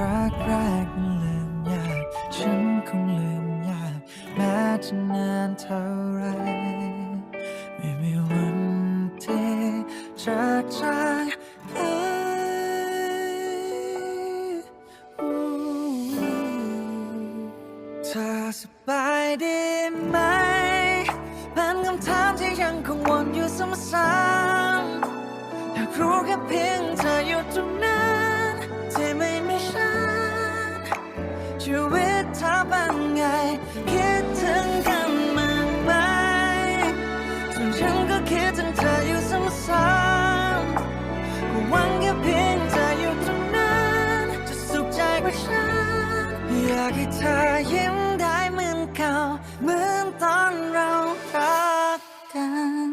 รักแรกมันลืมยาก ฉันคงลืมยาก แม้จะนานเท่าไร ไม่มีวันที่จะจางหายเธอสบายดีไหมเป็นคำถามที่ยังคงวนอยู่ซ้ำๆอยากรู้แค่เพียงเธออยู่ตรงนั้น เพียงเธออยู่ตรงนั้นจะสุขใจกว่าฉันอยากให้เธอยิ้มได้เหมือนเก่าเหมือนตอนเรารักกัน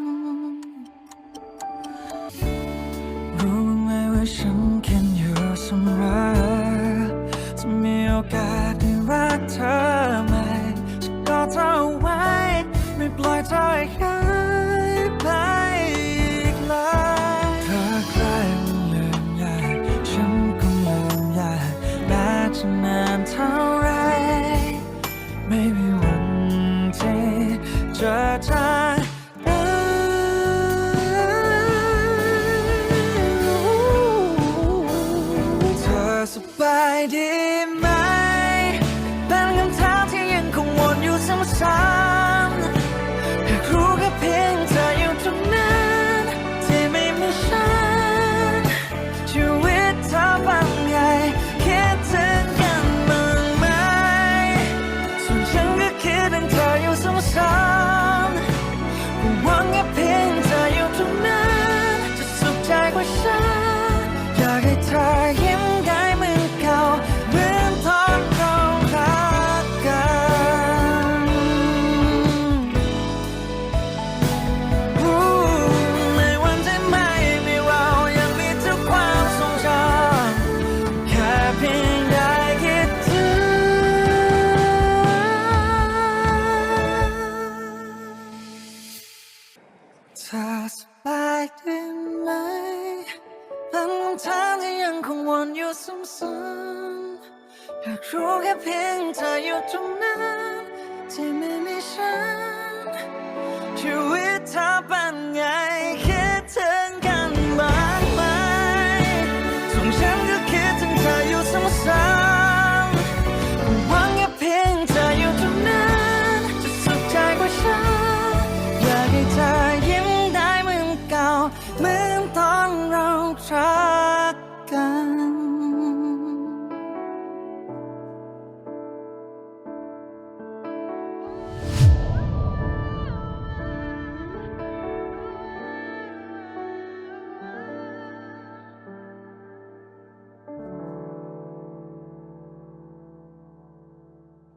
รู้ไหมว่าฉันคิดอยู่เสมอจะมีโอกาสได้รักเธอไหมจะกอดเธอไว้ไม่ปล่อยเธอให้ จะจางหายเธอสบายดี เธอสบายดีไหมเป็นคำถามที่ยังคงวนอยู่ซ้ำๆอยากรู้แค่เพียงเธออยู่ตรงนั้นที่ไม่มีฉันชีวิตเธอไป